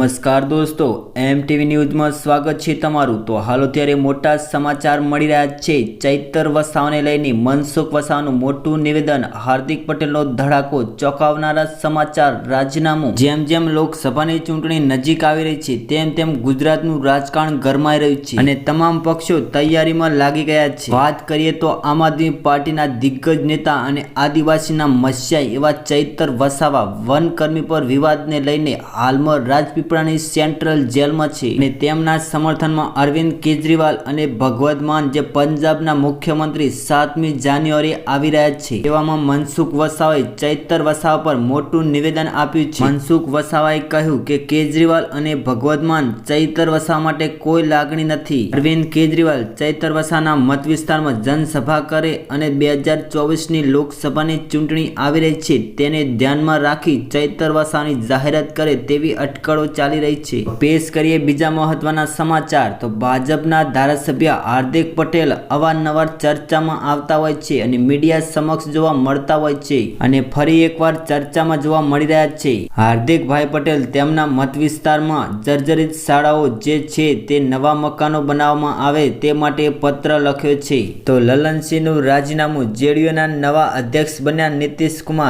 નમસ્કાર દોસ્તો એમ ટીવી ન્યૂઝમાં સ્વાગત છે તમારું. તો હાલ અત્યારે મોટા સમાચાર મળી રહ્યા છે. ચૈતર વસાવાને લઈને મનસુખ વસાવાનું મોટું નિવેદન, હાર્દિક પટેલનો ધડાકો ચોંકાવનારા સમાચાર રાજીનામું. જેમ જેમ લોકસભાની ચૂંટણી નજીક આવી રહી છે, તેમ તેમ ગુજરાતનું રાજકારણ ગરમાઈ રહ્યું છે અને તમામ પક્ષો તૈયારીમાં લાગી ગયા છે. વાત કરીએ તો આમ આદમી પાર્ટીના દિગ્ગજ નેતા અને આદિવાસીના મસ્યાઈ એવા ચૈતર વસાવા વનકર્મી પર વિવાદને લઈને હાલમાં રાજપીપળાની સેન્ટ્રલ જેલમાં છે અને તેમના સમર્થનમાં અરવિંદ કેજરીવાલ અને ભગવત માન, જે પંજાબના મુખ્યમંત્રી સાતમી જાન્યુઆરી આવી રહ્યા છે. એવામાં મનસુખ વસાવાએ ચૈતર વસાવા પર મોટું નિવેદન આપ્યું છે. મનસુખ વસાવાએ કહ્યું કે કેજરીવાલ અને ભગવત માન ચૈતર વસાવા માટે કોઈ લાગણી નથી. અરવિંદ કેજરીવાલ ચૈતર વસાના મત વિસ્તારમાં જનસભા કરે અને બે હજાર ચોવીસની લોકસભાની ચૂંટણી આવી રહી છે. તેને ધ્યાનમાં રાખી ચૈતર વસાવાની જાહેરાત કરે તેવી અટકળો ચાલી રહી છે. પેશ કરીએ બીજા મહત્વના સમાચાર. તો ભાજપના ધારાસભ્ય હાર્દિક પટેલ અવારનવાર ચર્ચામાં આવતા હોય છે અને મીડિયા સમક્ષ જોવા મળતા હોય છે અને ફરી એકવાર ચર્ચામાં જોવા મળી રહ્યા છે. હાર્દિકભાઈ પટેલ તેમના મત વિસ્તારમાં જર્જરિત શાળાઓ જે છે તે નવા મકાનો બનાવવામાં આવે તે માટે પત્ર લખ્યો છે. તો લલનસિંહનું રાજીનામું જેડીયુના નવા અધ્યક્ષ બન્યા નીતિશ કુમાર